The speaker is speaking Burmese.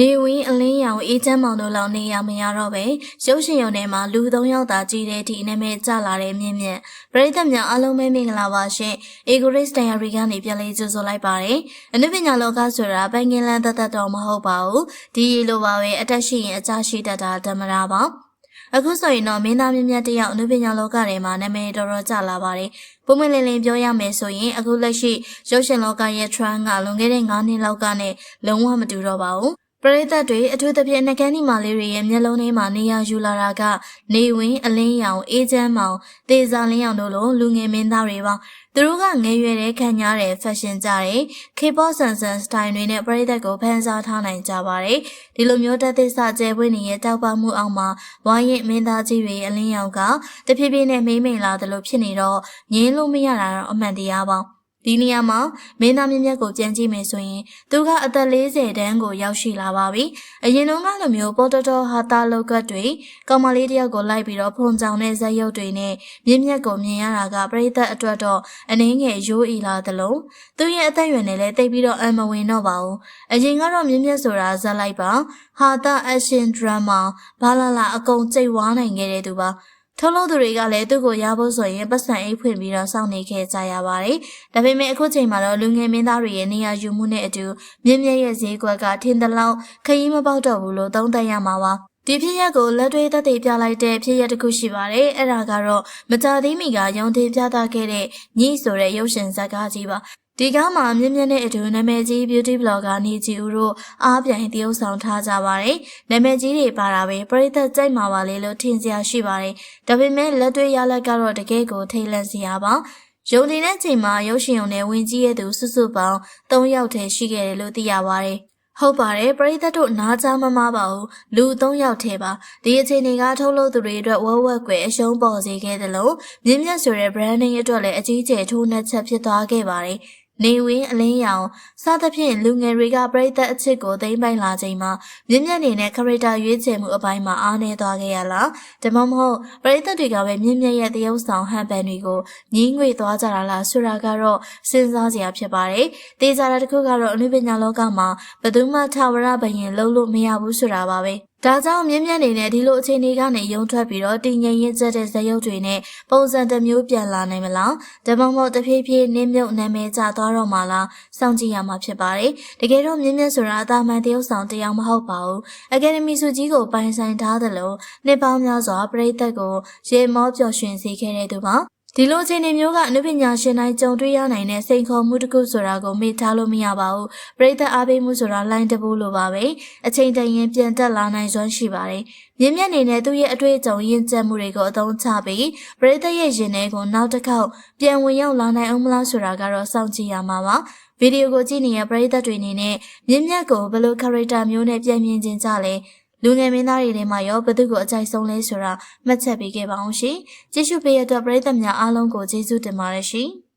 နေဝင်းအလင်းရောင်အေးချမ်းမောင်တို့လောက်နေရမရတော့ပဲရုပ်ရှင်ရုံထဲမှာလူသုံးယောက်သာကြည်တဲ့ဒီနာမည်ကျလာတဲ့မြင့်မြတ်ပရိသတ်များအားလုံးပဲမင်္ဂလာပါရှင်အေဂိုရစ်ဒိုင်ယာရီကနေပြန်လေးကြိုဆိုလိုက်ပါတယ်အနုပညာလောကဆိုတာပိုင်ငင်လန်းတသက်တော့မဟုတ်ပါဘူးဒီရီလိုပါပဲအတက်ရှိရင်အကြရှိတတ်တာဓမ္မရာပါအခုဆိုရင်တော့မင်းသားမြင့်မြတ်တယောက်အနုပညာလောကထဲမှာနာမည်တော်တော်ကျလာပါတယ်။ပုံမှန်လင်းလင်းပြောရမယ်ဆိုရင်အခုလက်ရှိရုပ်ရှင်လောကရဲ့ trend ကလွန်ခဲ့တဲ့9နှစ်လောက်ကနဲ့လုံးဝမတူတော့ပါဘူး။ ပရိသတ်တွေအထူးသဖြင့်နှကန်းဒီမာလေးတွေရဲ့မျက်လုံးထဲမှာနေရာယူလာတာကနေဝင်းအလင်းရောင်အေးချမ်းမောင်တေစာလင်းရောင်တို့လိုလူငယ်မင်းသားတွေပါသူတို့ကငယ်ရွယ်တဲ့ခံညားတဲ့ fashion ကြတဲ့ K-pop ဆန်ဆန် style တွေနဲ့ပရိသတ်ကိုဖန်ဆားထားနိုင်ကြပါတယ်ဒီလိုမျိုးတက်သစ်စကျဲပွင့်နေတဲ့တောက်ပမှုအောင်မှာဝိုင်းရင်မင်းသားကြီးတွေအလင်းရောင်ကတဖြည်းဖြည်းနဲ့မိမ့်မိန်လာသလိုဖြစ်နေတော့ငင်းလို့မရတာတော့အမှန်တရားပါ ဒီနေရာမှာမင်းသားမြင့်မြတ်ကိုပြန်ကြည့်မယ်ဆိုရင်သူကအသက်40တန်းကိုရောက်ရှိလာပါပြီ။အရင်တုန်းကလိုမျိုးပေါ်တော်တော်ဟာတာလောက်ကတ်တွေကောင်မလေးတယောက်ကိုလိုက်ပြီးတော့ဖုန်ကြောင်တဲ့ဇက်ရုပ်တွေနဲ့မြင့်မြတ်ကိုမြင်ရတာကပြိသက်အတွက်တော့အနှင်းငယ်ရိုးအီလာသလိုသူရဲ့အသက်အရွယ်နဲ့လည်းတိတ်ပြီးတော့အမဝင်တော့ပါဘူး။အရင်ကတော့မြင့်မြတ်ဆိုတာဇက်လိုက်ပါဟာတာအရှင်ဒရမာဘာလာလာအကုန်ကြိတ်ဝါနိုင်ခဲ့တဲ့သူပါ။ ထုံးလို့သူတွေကလည်းသူ့ကိုရဖို့ဆိုရင်ပတ်စံအိတ်ဖွင့်ပြီးတော့စောင့်နေခဲ့ကြရပါတယ်။ဒါပေမဲ့အခုချိန်မှာတော့လူငယ်မင်းသားတွေရဲ့နေရာယူမှုနဲ့အတူမြင့်မြတ်ရဲ့ဈေးကွက်ကထင်သလောက်ခရီးမပေါက်တော့ဘူးလို့သုံးသပ်ရမှာပါ။ဒီဖြစ်ရပ်ကိုလက်တွေ့သက်သေပြလိုက်တဲ့ဖြစ်ရပ်တစ်ခုရှိပါတယ်။အဲ့ဒါကတော့မကြသေးမီကရုံတင်ပြသခဲ့တဲ့ညိဆိုတဲ့ရုပ်ရှင်ဇာတ်ကားကြီးပါ။ ဒီကားမှာမြင့်မြတ်တဲ့အတူနာမည်ကြီး beauty blogger နေကြည်ဦးတို့အားပြိုင်တရုပ်ဆောင်ထားကြပါတယ်။နာမည်ကြီးတွေပါတာပဲပရိသတ်ကြိုက်မှာပါလေလို့ထင်စရာရှိပါတယ်။ဒါပေမဲ့လက်တွေ့ရလက်ကတော့တကယ်ကိုထိတ်လန့်စရာပါ။ရုံတင်တဲ့ချိန်မှာရုပ်ရှင်ုံနဲ့ဝင်ကြီးရဲ့သူစုစုပေါင်း၃ယောက်ထဲရှိခဲ့တယ်လို့သိရပါတယ်။ဟုတ်ပါတယ်ပရိသတ်တို့နားကြမမပါဘူးလူ၃ယောက်ထဲပါဒီအချိန်တွေကထုတ်လို့သူတွေအတွက်ဝက်ဝက်ကွယ်အရှုံးပေါ်စေခဲ့တယ်လို့မြင့်မြတ်ဆိုတဲ့ branding အတွက်လည်းအကြီးကျယ်ထိုးနှက်ချက်ဖြစ်သွားခဲ့ပါတယ် နေဝင်းအလင်းရောင်စသဖြင့်လူငယ်တွေကပြိသက်အချစ်ကိုသိမ့်ပိုင်လာချိန်မှာမြင့်မြတ်နေတဲ့ခရစ်တာရွေးချယ်မှုအပိုင်းမှာအားနည်းသွားခဲ့ရလားဒါမှမဟုတ်ပြိသက်တွေကပဲမြင့်မြတ်ရဲ့တရုပ်ဆောင်ဟန်ပန်တွေကိုညင်းငွေသွားကြတာလားဆိုတာကတော့စဉ်းစားစရာဖြစ်ပါတယ်တေချာတာတစ်ခုကတော့အနုပညာလောကမှာဘယ်သူမှထာဝရဘယင်လုံးလို့မရဘူးဆိုတာပါပဲဒါကြောင့်မြင့်မြတ်နေတဲ့ဒီလိုအခြေအနေကနေရုံထွက်ပြီးတော့တည်ငြိမ်ရင့်ကျက်တဲ့ဇယုတ်တွေနဲ့ပုံစံတစ်မျိုးပြန်လာနိုင်မလားဒါမှမဟုတ်တဖြည်းဖြည်းနင်းမြုပ်နာမည်ကျသွားတော့မှလားစောင့်ကြည့်ရမှာဖြစ်ပါတယ်တကယ်တော့မြင့်မြတ်ဆိုတာအသာမှန်တရုပ်ဆောင်တရားမဟုတ်ပါဘူးအကယ်ဒမီစုကြီးကိုပိုင်ဆိုင်ထားသလိုနှစ်ပေါင်းများစွာပရိသတ်ကိုရေမောပျော်ရွှင်စေခဲ့တဲ့သူပါ ဒီလိုအခြေအနေမျိုးကအနုပညာရှင်တိုင်းကြုံတွေ့ရနိုင်တဲ့စိန်ခေါ်မှုတစ်ခုဆိုတာကိုမေ့ထားလို့မရပါဘူး။ပရိသတ်အားပေးမှုဆိုတာလိုင်းတပူးလိုပါပဲ။အချိန်တန်ရင်ပြန်တက်လာနိုင်စွမ်းရှိပါတယ်။မြင့်မြတ်နေတဲ့သူ့ရဲ့အတွေ့အကြုံရင့်ကျက်မှုတွေကိုအသုံးချပြီးပရိသတ်ရဲ့ရင်ထဲကိုနောက်တစ်ခေါက်ပြန်ဝင်ရောက်လာနိုင်အောင်မလားဆိုတာကတော့စောင့်ကြည့်ရမှာပါ။ဗီဒီယိုကိုကြည့်နေတဲ့ပရိသတ်တွေအနေနဲ့မြင့်မြတ်ကိုဘယ်လို character မျိုးနဲ့ပြန်မြင်ခြင်းကြလဲ လူငယ်မင်းသားတွေထဲမှာရောဘသူကိုအကြိုက်ဆုံးလဲဆိုတာမှတ်ချက်ပေးခဲ့ပါအောင်ရှင်။ကြည့်ရှုပေးရတဲ့အတွက်ပရိသတ်များအားလုံးကိုကျေးဇူးတင်ပါတယ်ရှင်။